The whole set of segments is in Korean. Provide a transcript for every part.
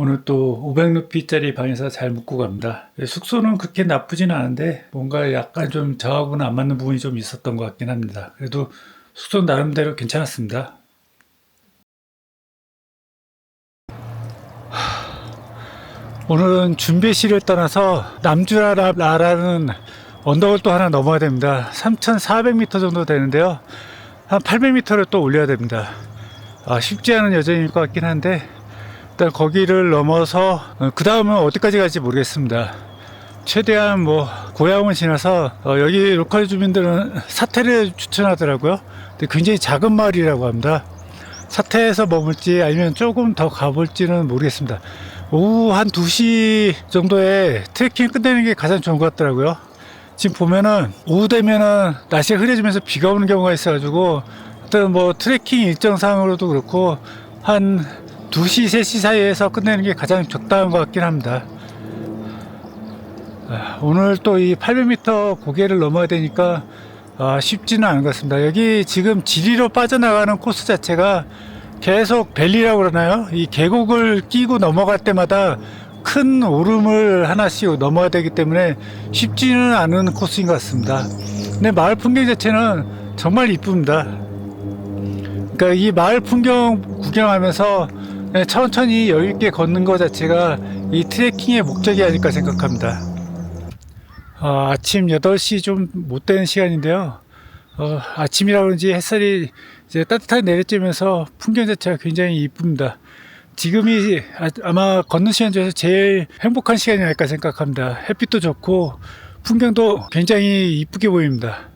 오늘 또 500루피짜리 방에서 잘 묵고 갑니다. 숙소는 그렇게 나쁘진 않은데 뭔가 약간 좀 저하고는 안 맞는 부분이 좀 있었던 것 같긴 합니다. 그래도 숙소 나름대로 괜찮았습니다. 오늘은 준비실을 떠나서 남주라라는 언덕을 또 하나 넘어야 됩니다. 3,400m 정도 되는데요. 한 800m를 또 올려야 됩니다. 아, 쉽지 않은 여정일 것 같긴 한데 일단 거기를 넘어서 그 다음은 어디까지 갈지 모르겠습니다. 최대한 뭐 고향을 지나서 어, 여기 로컬 주민들은 사태를 추천하더라고요. 근데 굉장히 작은 마을이라고 합니다. 사태에서 머물지 아니면 조금 더 가볼지는 모르겠습니다. 오후 한 2시 정도에 트레킹 끝내는 게 가장 좋은 것 같더라고요. 지금 보면은 오후 되면은 날씨가 흐려지면서 비가 오는 경우가 있어가지고 어떤 뭐 트레킹 일정상으로도 그렇고 한 2시, 3시 사이에서 끝내는 게 가장 적당한 것 같긴 합니다. 아, 오늘 또 이 800m 고개를 넘어야 되니까 아, 쉽지는 않은 것 같습니다. 여기 지금 지리로 빠져나가는 코스 자체가 계속 벨리라고 그러나요? 이 계곡을 끼고 넘어갈 때마다 큰 오름을 하나씩 넘어야 되기 때문에 쉽지는 않은 코스인 것 같습니다. 근데 마을 풍경 자체는 정말 이쁩니다. 그러니까 이 마을 풍경 구경하면서 천천히 여유 있게 걷는 것 자체가 이 트레킹의 목적이 아닐까 생각합니다. 어, 아침 8시 좀 못 되는 시간인데요. 어, 아침이라 그런지 햇살이 이제 따뜻하게 내려쬐면서 풍경 자체가 굉장히 이쁩니다. 지금이 아- 아마 걷는 시간 중에서 제일 행복한 시간이 아닐까 생각합니다. 햇빛도 좋고 풍경도 굉장히 이쁘게 보입니다.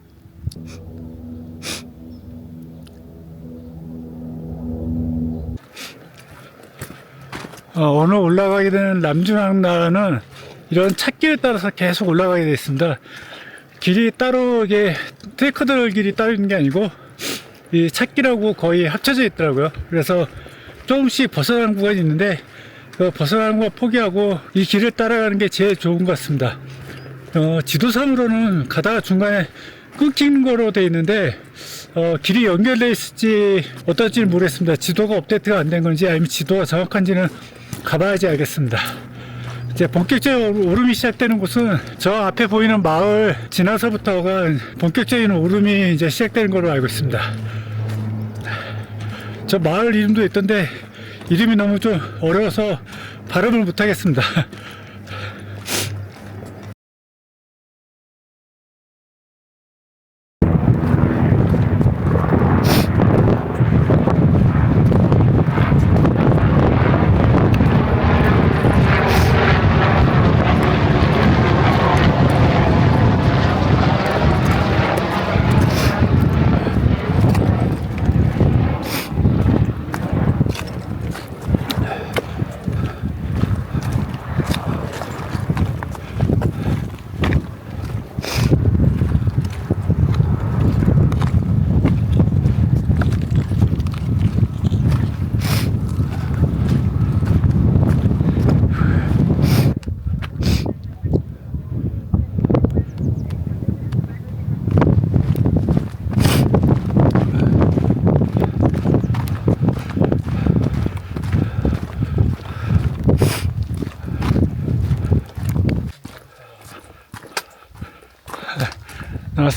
어, 오늘 올라가게 되는 남중항라는 이런 찻길을 따라서 계속 올라가게 되어 있습니다. 길이 따로 이게 트레커들 길이 따로 있는 게 아니고 이 찻길하고 거의 합쳐져 있더라고요. 그래서 조금씩 벗어나는 구간이 있는데 그 벗어나는 거 포기하고 이 길을 따라가는 게 제일 좋은 것 같습니다. 어, 지도상으로는 가다가 중간에 끊기는 거로 되어 있는데 어, 길이 연결되어 있을지 어떨지 모르겠습니다. 지도가 업데이트가 안 된 건지 아니면 지도가 정확한지는 가봐야지 알겠습니다. 이제 본격적인 오름이 시작되는 곳은 저 앞에 보이는 마을 지나서부터가 본격적인 오름이 이제 시작되는 걸로 알고 있습니다. 저 마을 이름도 있던데 이름이 너무 좀 어려워서 발음을 못 하겠습니다.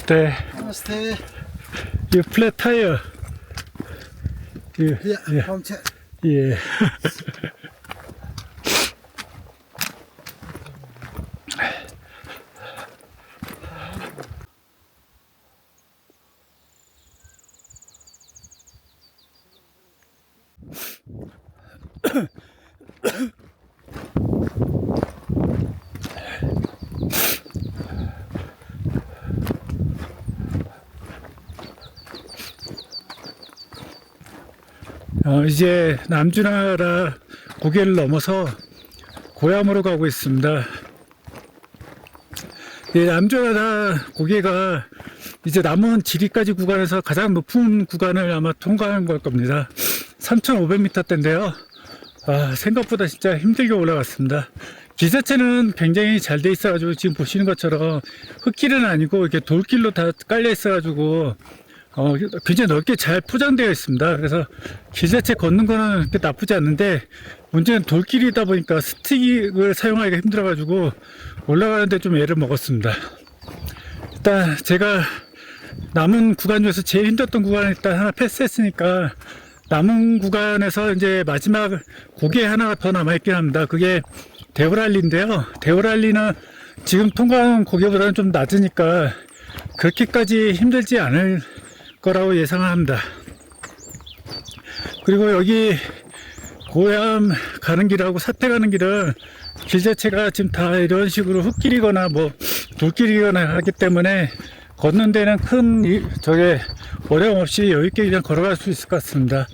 Namaste. Namaste. You flat tire. You, Yeah, yeah, yeah. 어, 이제 남주나라 고개를 넘어서 고향으로 가고 있습니다. 이 남주나라 고개가 이제 남은 지리까지 구간에서 가장 높은 구간을 아마 통과한 걸 겁니다. 3,500m대인데요. 아, 생각보다 진짜 힘들게 올라갔습니다. 길 자체는 굉장히 잘 돼 있어가지고 지금 보시는 것처럼 흙길은 아니고 이렇게 돌길로 다 깔려 있어가지고 어, 굉장히 넓게 잘 포장되어 있습니다. 그래서 길 자체 걷는 거는 그렇게 나쁘지 않는데 문제는 돌길이다 보니까 스틱을 사용하기가 힘들어가지고 올라가는데 좀 애를 먹었습니다. 일단 제가 남은 구간 중에서 제일 힘들었던 구간을 일단 하나 패스했으니까 남은 구간에서 이제 마지막 고개 하나가 더 남아있긴 합니다. 그게 데오랄리인데요. 데오랄리는 지금 통과한 고개보다는 좀 낮으니까 그렇게까지 힘들지 않을 거라고 예상을 합니다. 그리고 여기 고향 가는 길하고 사태 가는 길은 길 자체가 지금 다 이런 식으로 흙길이거나 뭐 돌길이거나 하기 때문에 걷는 데는 큰 이- 저게 어려움 없이 여유있게 그냥 걸어갈 수 있을 것 같습니다.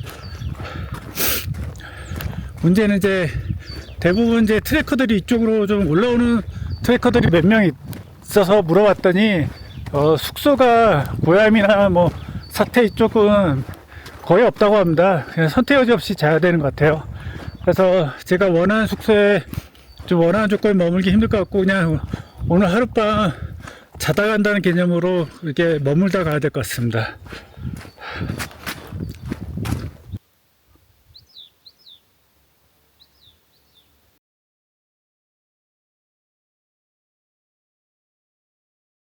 문제는 이제 대부분 이제 트래커들이 이쪽으로 좀 올라오는 트래커들이 몇 명 있어서 물어봤더니 어, 숙소가 고양이나 뭐 사태 이쪽은 거의 없다고 합니다. 그냥 선택 여지 없이 자야 되는 것 같아요. 그래서 제가 원하는 숙소에 좀 원하는 조건에 머물기 힘들 것 같고 그냥 오늘 하룻밤 자다 간다는 개념으로 이렇게 머물다 가야 될 것 같습니다.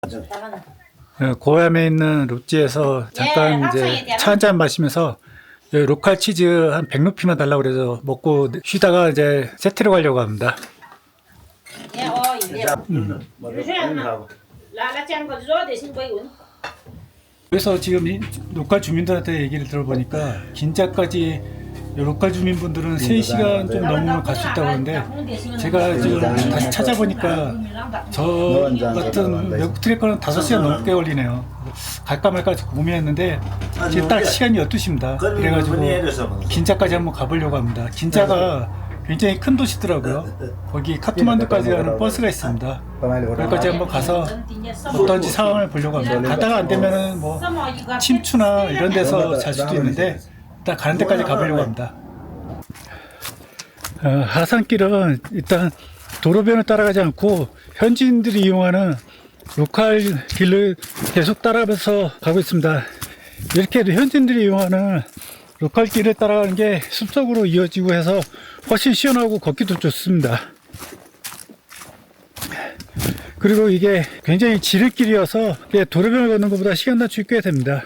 어, 고암에 있는 롯지에서 잠깐 예, 이제 차 한 잔 마시면서 여기 로컬 치즈 한 100루피만 달라고 그래서 먹고 쉬다가 이제 세트로 가려고 합니다. Gió để xin quay uống. 그래서 지금 이 로컬 주민들한테 얘기를 들어보니까 긴자까지 로컬 주민분들은 3시간 좀 넘으면 갈 수 있다고 하는데 제가 지금 다시 찾아보니까 저 같은 외국 트래커는 5시간 넘게 걸리네요. 갈까 말까 고민했는데 지금 딱 시간이 12시입니다. 그건 그래가지고 긴자까지 한번 가보려고 합니다. 긴자가 굉장히 큰 도시더라고요. 거기 카트만두까지 가는 버스가 있습니다. 거기까지 한번 가서 어떤지 상황을 보려고 합니다. 가다가 안 되면은 뭐 침투나 이런 데서 잘 수도 있는데 일단 가는 데까지 가보려고 합니다. 어, 하산길은 일단 도로변을 따라가지 않고 현지인들이 이용하는 로컬 길을 계속 따라가면서 가고 있습니다. 이렇게 현지인들이 이용하는 로컬 길을 따라가는 게 숲속으로 이어지고 해서 훨씬 시원하고 걷기도 좋습니다. 그리고 이게 굉장히 지름길이어서 도로변을 걷는 것보다 시간 단축이 꽤 됩니다.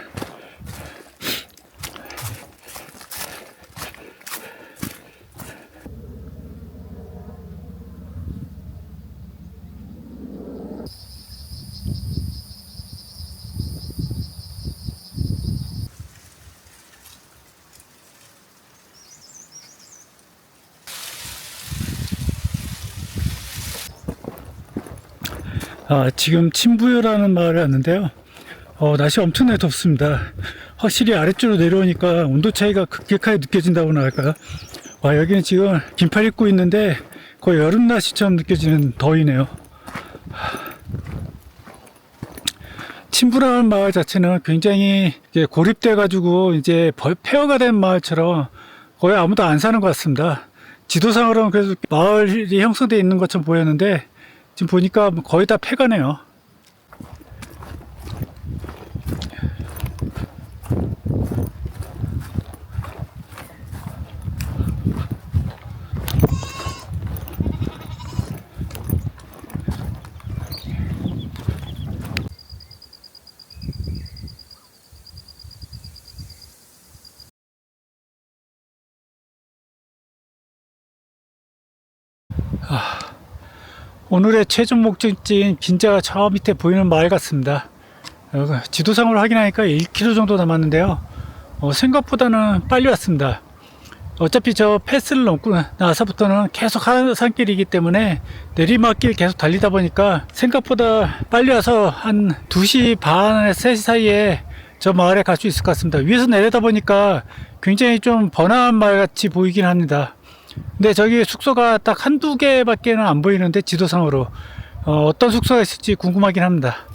아, 지금 침부요라는 마을에 왔는데요. 어, 날씨 엄청나게 덥습니다. 확실히 아래쪽으로 내려오니까 온도 차이가 급격하게 느껴진다고나 할까요? 와, 여기는 지금 긴팔 입고 있는데 거의 여름 날씨처럼 느껴지는 더위네요. 침부라는 마을 자체는 굉장히 이제 고립돼 가지고 이제 벌- 폐허가 된 마을처럼 거의 아무도 안 사는 것 같습니다. 지도상으로는 그래서 마을이 형성되어 있는 것처럼 보였는데 지금 보니까 거의 다 폐가네요. 오늘의 최종 목적지인 긴자가 저 밑에 보이는 마을 같습니다. 여기 지도상으로 확인하니까 1km 정도 남았는데요. 어, 생각보다는 빨리 왔습니다. 어차피 저 패스를 넘고 나서부터는 계속 하산길이기 때문에 내리막길 계속 달리다 보니까 생각보다 빨리 와서 한 2시 반에 3시 사이에 저 마을에 갈 수 있을 것 같습니다. 위에서 내려다 보니까 굉장히 좀 번화한 마을 같이 보이긴 합니다. 근데 저기 숙소가 딱 한두 개밖에는 안 보이는데 지도상으로 어, 어떤 숙소가 있을지 궁금하긴 합니다.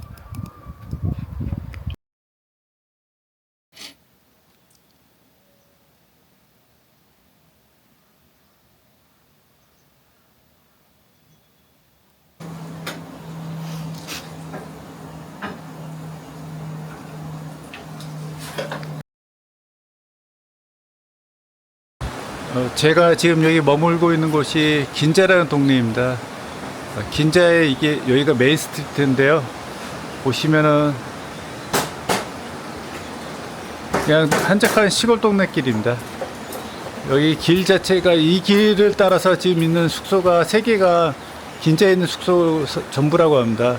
제가 지금 여기 머물고 있는 곳이 긴자라는 동네입니다. 어, 긴자에 이게 여기가 메인 스트리트인데요. 보시면은 그냥 한적한 시골 동네 길입니다. 여기 길 자체가 이 길을 따라서 지금 있는 숙소가 세 개가 긴자에 있는 숙소 서- 전부라고 합니다.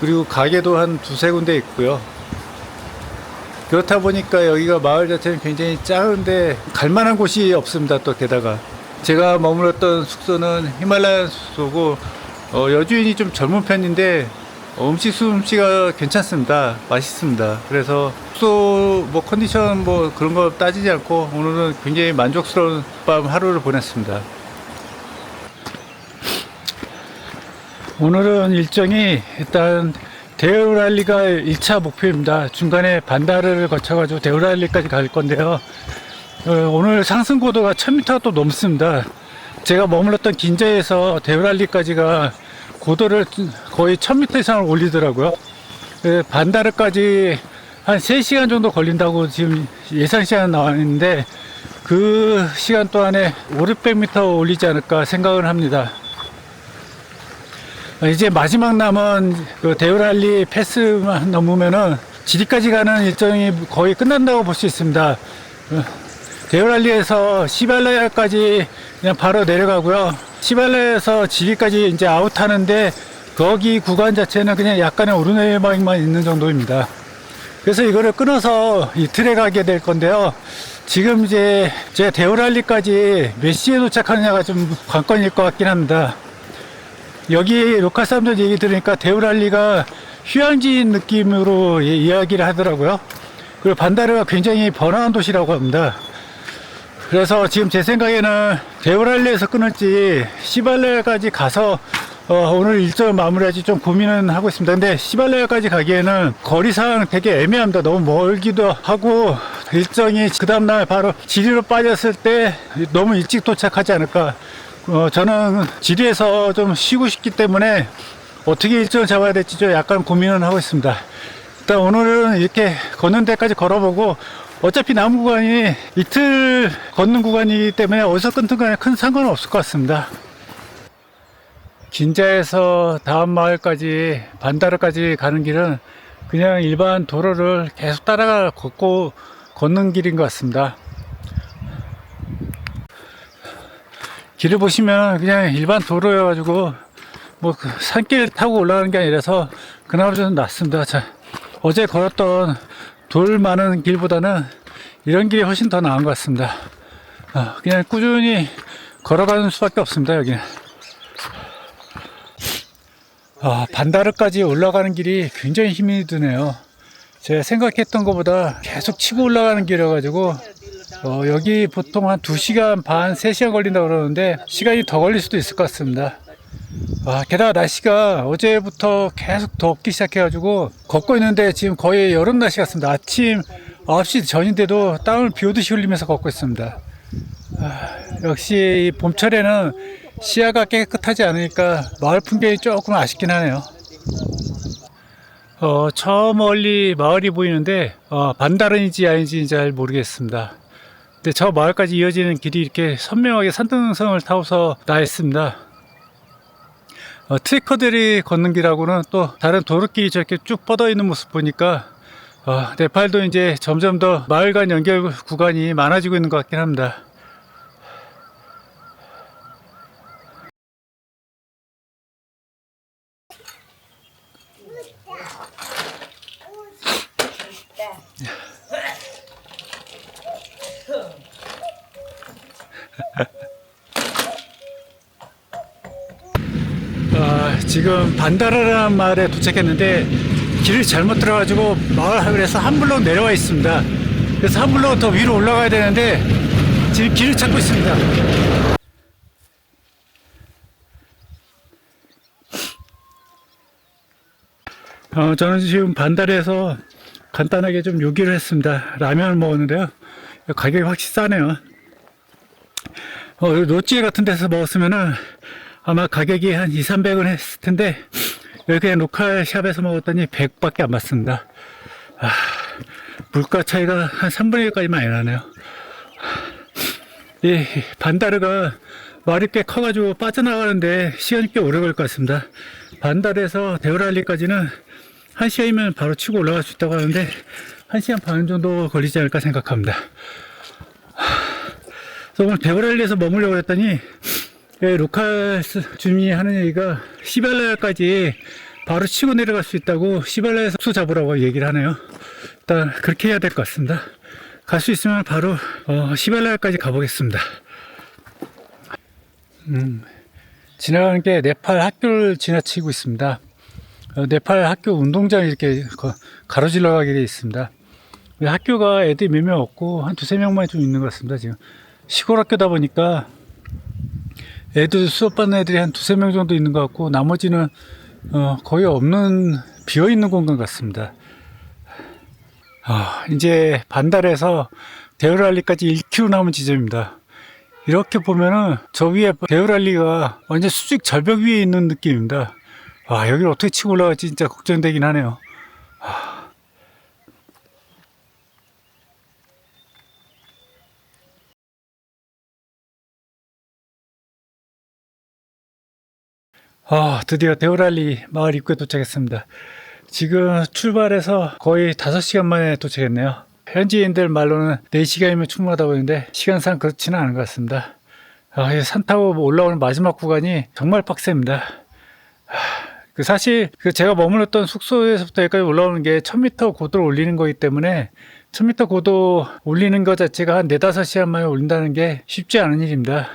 그리고 가게도 한 두세 군데 있고요. 그렇다 보니까 여기가 마을 자체는 굉장히 작은데 갈만한 곳이 없습니다. 또 게다가 제가 머물렀던 숙소는 히말라야 숙소고 어, 여주인이 좀 젊은 편인데 어, 음식 솜씨가 괜찮습니다. 맛있습니다. 그래서 숙소 뭐 컨디션 뭐 그런 거 따지지 않고 오늘은 굉장히 만족스러운 밤 하루를 보냈습니다. 오늘은 일정이 일단 데우랄리가 1차 목표입니다. 중간에 반다르를 거쳐가지고 데우랄리까지 갈 건데요. 어, 오늘 상승 고도가 1000m가 또 넘습니다. 제가 머물렀던 긴자에서 데우랄리까지가 고도를 거의 1000m 이상을 올리더라고요. 그 반다르까지 한 3시간 정도 걸린다고 지금 예상 시간 나와 있는데 그 시간 동안에 5, 600m 올리지 않을까 생각을 합니다. 어, 이제 마지막 남은 그 데우랄리 패스만 넘으면은 지리까지 가는 일정이 거의 끝난다고 볼 수 있습니다. 어, 데우랄리에서 시발라야까지 그냥 바로 내려가고요. 시발라에서 지리까지 이제 아웃하는데 거기 구간 자체는 그냥 약간의 오르내리막만 있는 정도입니다. 그래서 이거를 끊어서 이틀에 가게 될 건데요. 지금 이제 제가 데우랄리까지 몇 시에 도착하느냐가 좀 관건일 것 같긴 합니다. 여기 로컬 사람들 얘기 들으니까 데우랄리가 휴양지인 느낌으로 이- 이야기를 하더라고요. 그리고 반다르가 굉장히 번화한 도시라고 합니다. 그래서 지금 제 생각에는 데우랄리에서 끊을지 시발레까지 가서 어, 오늘 일정을 마무리하지 좀 고민은 하고 있습니다. 근데 시발레까지 가기에는 거리상 되게 애매합니다. 너무 멀기도 하고 일정이 그 다음날 바로 지리로 빠졌을 때 너무 일찍 도착하지 않을까. 어, 저는 지리에서 좀 쉬고 싶기 때문에 어떻게 일정을 잡아야 될지 좀 약간 고민은 하고 있습니다. 일단 오늘은 이렇게 걷는 데까지 걸어보고 어차피 남은 구간이 이틀 걷는 구간이기 때문에 어디서 끊든 간에 큰 상관은 없을 것 같습니다. 긴자에서 다음 마을까지 반다르까지 가는 길은 그냥 일반 도로를 계속 따라가 걷고 걷는 길인 것 같습니다. 길을 보시면 그냥 일반 도로여가지고 뭐그 산길 타고 올라가는 게 아니라서 그나마 좀 낫습니다. 자, 어제 걸었던 돌 많은 길보다는 이런 길이 훨씬 더 나은 것 같습니다. 아, 그냥 꾸준히 걸어가는 수밖에 없습니다. 여기는. 아, 반다르까지 올라가는 길이 굉장히 힘이 드네요. 제가 생각했던 것보다 계속 치고 올라가는 길이어가지고 어, 여기 보통 한 2시간 반, 3시간 걸린다고 그러는데 시간이 더 걸릴 수도 있을 것 같습니다. 아, 게다가 날씨가 어제부터 계속 덥기 시작해가지고 걷고 있는데 지금 거의 여름 날씨 같습니다. 아침 9시 전인데도 땀을 비 오듯이 흘리면서 걷고 있습니다. 아, 역시 이 봄철에는 시야가 깨끗하지 않으니까 마을 풍경이 조금 아쉽긴 하네요. 어, 저 멀리 마을이 보이는데 어, 반다른인지 아닌지 잘 모르겠습니다. 근데 저 마을까지 이어지는 길이 이렇게 선명하게 산등성을 타고서 나 있습니다. 어, 트래커들이 걷는 길하고는 또 다른 도로길이 저렇게 쭉 뻗어 있는 모습 보니까 어, 네팔도 이제 점점 더 마을 간 연결 구간이 많아지고 있는 것 같긴 합니다. 지금 반다라라는 마을에 도착했는데 길을 잘못 들어가지고 마을에서 한 블록 내려와 있습니다. 그래서 한 블록 더 위로 올라가야 되는데 지금 길을 찾고 있습니다. 어, 저는 지금 반달에서 간단하게 좀 요기를 했습니다. 라면을 먹었는데요. 가격이 확실히 싸네요. 어, 로찌 같은 데서 먹었으면은 아마 가격이 한 2, 300원 했을 텐데 여기 그냥 로컬 샵에서 먹었더니 100밖에 안 받습니다. 아, 물가 차이가 한 3분의 1까지 많이 나네요. 이 반다르가 말이 꽤 커가지고 빠져나가는데 시간이 꽤 오래 걸릴 것 같습니다. 반다르에서 데오랄리까지는 한 시간이면 바로 치고 올라갈 수 있다고 하는데 한 시간 반 정도 걸리지 않을까 생각합니다. 그래서 오늘 데오랄리에서 머물려고 했더니 예, 루카스 주민이 하는 얘기가 시발라야까지 바로 치고 내려갈 수 있다고 시발라에서 수 잡으라고 얘기를 하네요. 일단 그렇게 해야 될 것 같습니다. 갈 수 있으면 바로 어, 시발라야까지 가보겠습니다. 음, 지나가는 게 네팔 학교를 지나치고 있습니다. 어, 네팔 학교 운동장이 이렇게 거- 가로질러 가게 되어 있습니다. 이 학교가 애들이 몇 명 없고 한 두세 명만 좀 있는 것 같습니다. 지금 시골 학교다 보니까 애들 수업 받는 애들이 한 두세 명 정도 있는 것 같고 나머지는 어, 거의 없는 비어 있는 공간 같습니다. 아, 이제 반달에서 데어랄리까지 1km 남은 지점입니다. 이렇게 보면은 저 위에 데어랄리가 완전 수직 절벽 위에 있는 느낌입니다. 와, 여기를 어떻게 치고 올라갈지 진짜 걱정되긴 하네요. 아, 드디어 데오랄리 마을 입구에 도착했습니다. 지금 출발해서 거의 5시간 만에 도착했네요. 현지인들 말로는 4시간이면 충분하다고 하는데 시간상 그렇지는 않은 것 같습니다. 아, 이산 타고 올라오는 마지막 구간이 정말 빡셉니다. 아, 그 사실 그 제가 머물렀던 숙소에서부터 여기까지 올라오는 게 1000m 고도를 올리는 거기 때문에 1000m 고도 올리는 것 자체가 한 4, 5시간 만에 올린다는 게 쉽지 않은 일입니다.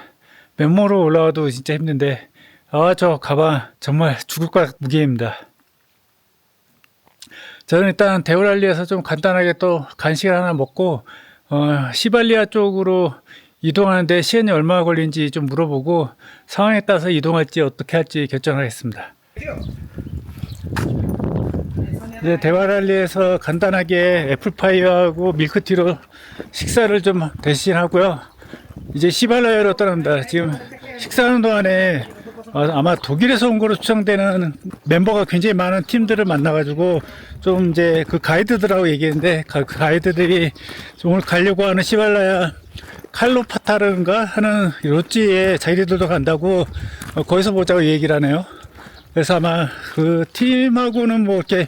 맨모로 올라와도 진짜 힘든데 아, 저 가방 정말 죽을 것 무게입니다. 저는 일단 데오랄리에서 좀 간단하게 또 간식을 하나 먹고 어, 시발리아 쪽으로 이동하는데 시간이 얼마나 걸리는지 좀 물어보고 상황에 따라서 이동할지 어떻게 할지 결정하겠습니다. 이제 데오랄리에서 간단하게 애플파이하고 밀크티로 식사를 좀 대신하고요. 이제 시발라야로 떠납니다. 지금 식사하는 동안에 어, 아마 독일에서 온 거로 추정되는 멤버가 굉장히 많은 팀들을 만나가지고 좀 이제 그 가이드들하고 얘기했는데 가- 그 가이드들이 오늘 가려고 하는 시발라야 칼로파타르인가 하는 로찌에 자기들도 간다고 어, 거기서 보자고 얘기를 하네요. 그래서 아마 그 팀하고는 뭐 이렇게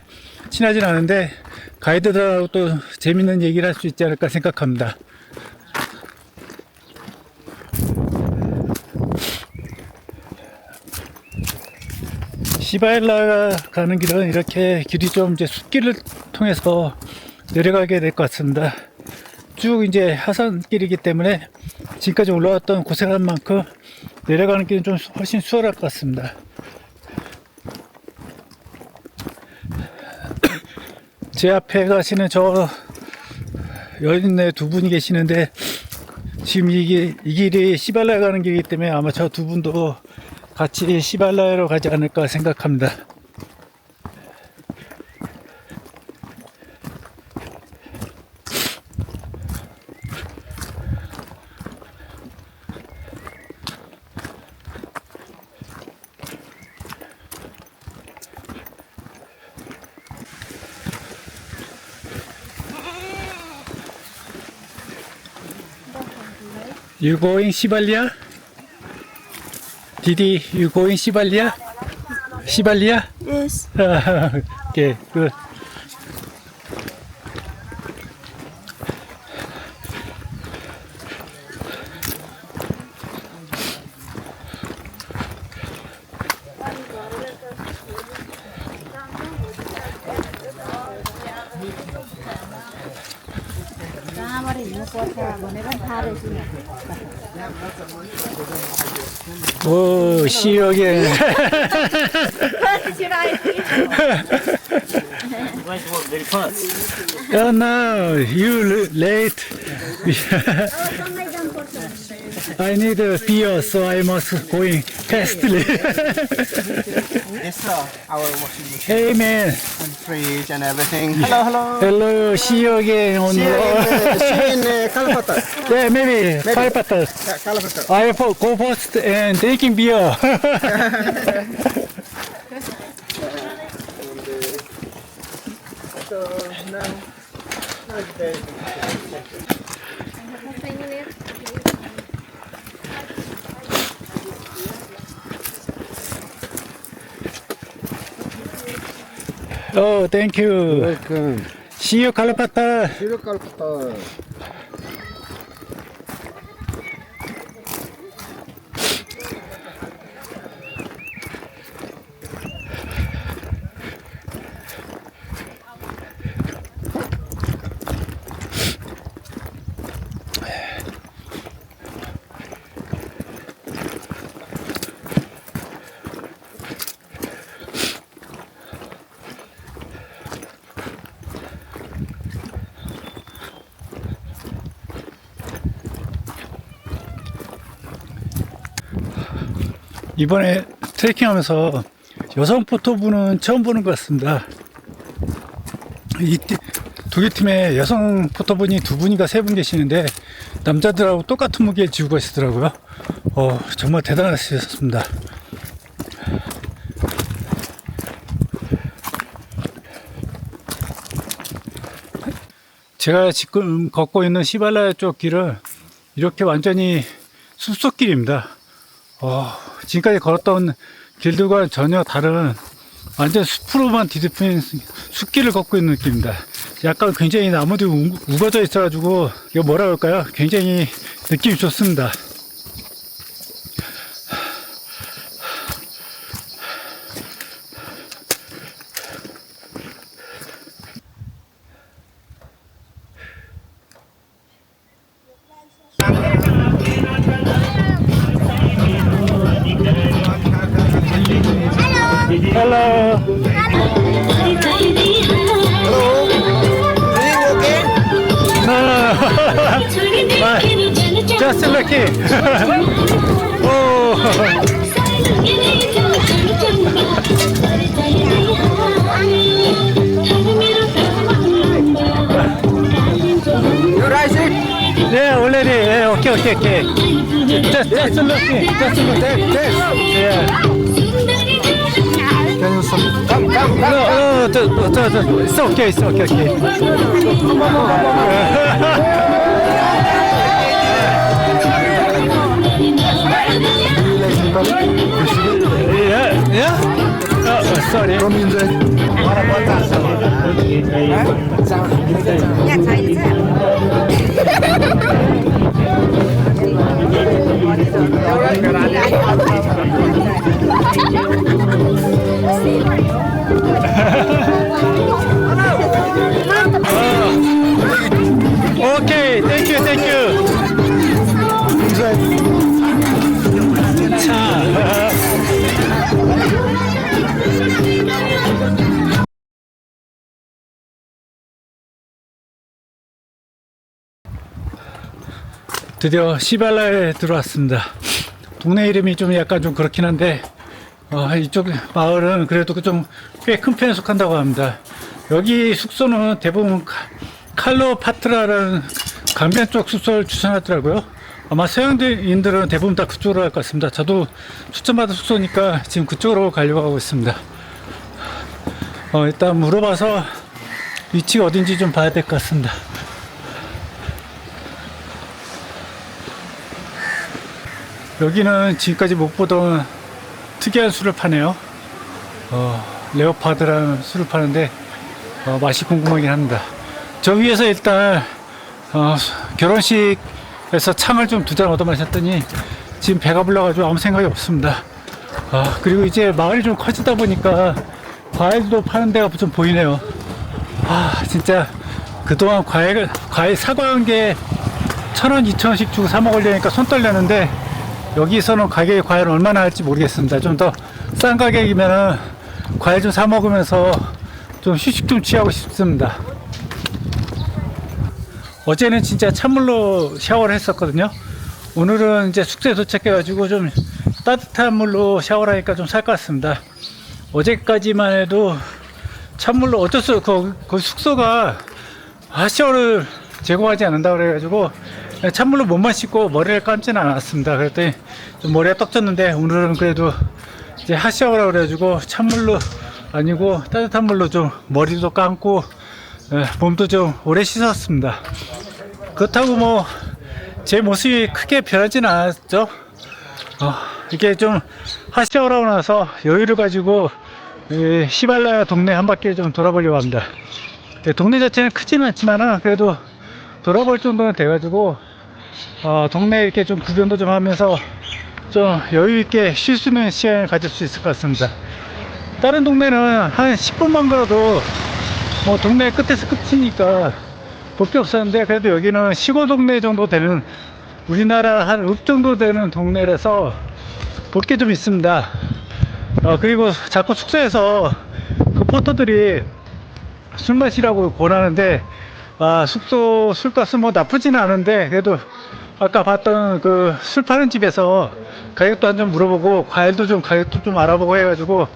친하진 않은데 가이드들하고 또 재밌는 얘기를 할 수 있지 않을까 생각합니다. 시바일라 가는 길은 이렇게 길이 좀 이제 숲길을 통해서 내려가게 될 것 같습니다. 쭉 이제 하산길이기 때문에 지금까지 올라왔던 고생한 만큼 내려가는 길은 좀 훨씬 수월할 것 같습니다. 제 앞에 가시는 저 여인네 두 분이 계시는데 지금 이게 이 길이 시발라에 가는 길이기 때문에 아마 저 두 분도 같이 시발라야로 가지 않을까 생각합니다. You going? Didi, you going 시발리아? 시발리아? Yes. okay, good. See you again. very fast. Oh no, you late. I need a beer, so I must going fastly. Yes, sir. Our washing machine hey man, and fridge and everything. Hello, hello. hello, see you again on See you in, Yeah, Calcutta. yeah, maybe, maybe. Calcutta. Yeah, Calcutta. I for, go first and drinking beer. oh, thank you. Welcome. See you, Calcutta. See you, Calcutta. 이번에 트레킹하면서 여성 포토분은 처음 보는 것 같습니다. 이 두 개 팀에 여성 포토분이 두 분인가 세 분 계시는데 남자들하고 똑같은 무게 지고 가시더라고요. 어, 정말 대단하셨습니다. 제가 지금 걷고 있는 시발라야 쪽 길은 이렇게 완전히 숲속길입니다. 어, 지금까지 걸었던 길들과 전혀 다른 완전 숲으로만 뒤덮인 숲길을 걷고 있는 느낌입니다. 약간 굉장히 나무들이 우- 우거져 있어가지고 이거 뭐라 그럴까요? 굉장히 느낌이 좋습니다. 저, it's okay, it's okay, okay. Yeah, yeah. Oh, sorry. From you, thank you. 차. 드디어 시발라에 들어왔습니다. 동네 이름이 좀 약간 좀 그렇긴 한데 어, 이쪽 마을은 그래도 좀 꽤 큰 편에 속한다고 합니다. 여기 숙소는 대부분 카- 칼로 파트라라는 강변 쪽 숙소를 추천하더라고요. 아마 서양인들은 대부분 다 그쪽으로 갈 것 같습니다. 저도 추천받은 숙소니까 지금 그쪽으로 가려고 하고 있습니다. 어, 일단 물어봐서 위치가 어딘지 좀 봐야 될 것 같습니다. 여기는 지금까지 못 보던 특이한 술을 파네요. 어, 레오파드라는 술을 파는데 어, 맛이 궁금하긴 합니다. 저 위에서 일단 어, 결혼식에서 참을 좀 두 잔 얻어 마셨더니 지금 배가 불러가지고 아무 생각이 없습니다. 아, 그리고 이제 마을이 좀 커지다 보니까 과일도 파는 데가 좀 보이네요. 아, 진짜 그동안 과일, 과일 사과 한 개 천 원, 이천 원씩 주고 사 먹으려니까 손 떨렸는데 여기서는 가격이 과연 얼마나 할지 모르겠습니다. 좀 더 싼 가격이면은 과일 좀 사 먹으면서 좀 휴식 좀 취하고 싶습니다. 어제는 진짜 찬물로 샤워를 했었거든요. 오늘은 이제 숙소에 도착해가지고 좀 따뜻한 물로 샤워를 하니까 좀 살 것 같습니다. 어제까지만 해도 찬물로 어쩔 수, 그, 그 숙소가 핫샤워를 제공하지 않는다 그래가지고 찬물로 몸만 씻고 머리를 감지는 않았습니다. 그랬더니 좀 머리가 떡졌는데 오늘은 그래도 이제 핫샤워라 그래가지고 찬물로 아니고 따뜻한 물로 좀 머리도 감고 예, 몸도 좀 오래 씻었습니다. 그렇다고 뭐 제 모습이 크게 변하지는 않았죠. 어, 이게 좀 하고 나서 여유를 가지고 이 시발라 동네 한 바퀴 좀 돌아보려고 합니다. 예, 동네 자체는 크지는 않지만은 그래도 돌아볼 정도는 돼가지고 어, 동네 이렇게 좀 구경도 좀 하면서 좀 여유 있게 쉴 수 있는 시간을 가질 수 있을 것 같습니다. 다른 동네는 한 10분만 걸어도 뭐 동네 끝에서 끝이니까 볼게 없었는데 그래도 여기는 시골 동네 정도 되는 우리나라 한 읍 정도 되는 동네라서 볼 게 좀 있습니다. 어, 그리고 자꾸 숙소에서 그 포터들이 술 마시라고 권하는데 아, 숙소 술값은 뭐 나쁘지는 않은데 그래도 아까 봤던 그 술 파는 집에서 가격도 한 점 물어보고 과일도 좀 가격도 좀 알아보고 해가지고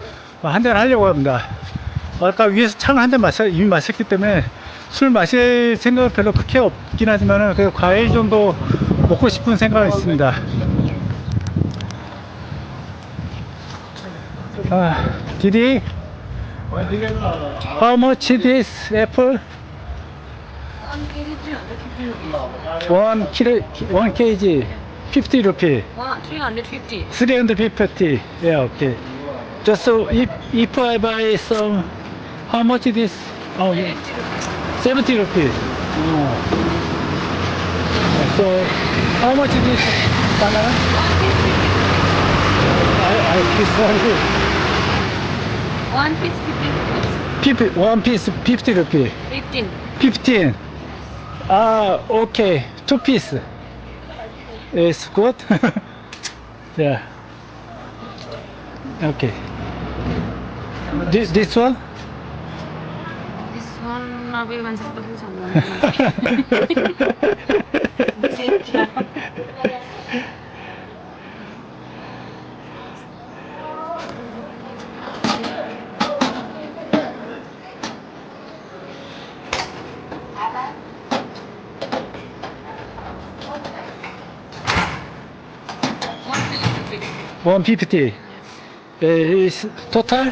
한 잔 하려고 합니다. 아까 위에서 창한잔 마셔 이미 마셨기 때문에 술 마실 생각은 별로 크게 없긴 하지만은 그 과일 정도 먹고 싶은 생각은 있습니다. 아, 디디, how much is this apple? One kilo, one kg, fifty rupee, One, 350. three hundred fifty. Yeah, okay. Just so if if I buy some, how much is this? Oh, yeah. seventy rupee. Oh. So how much is this banana? I I this one. One piece 15 rupees. One piece fifty rupee. 15. Fifteen. Ah, okay. Two piece. It's good. yeah. Okay. This, this one? This one, अभी मैं सब कुछ समझा One fifty. Uh, yes. Total?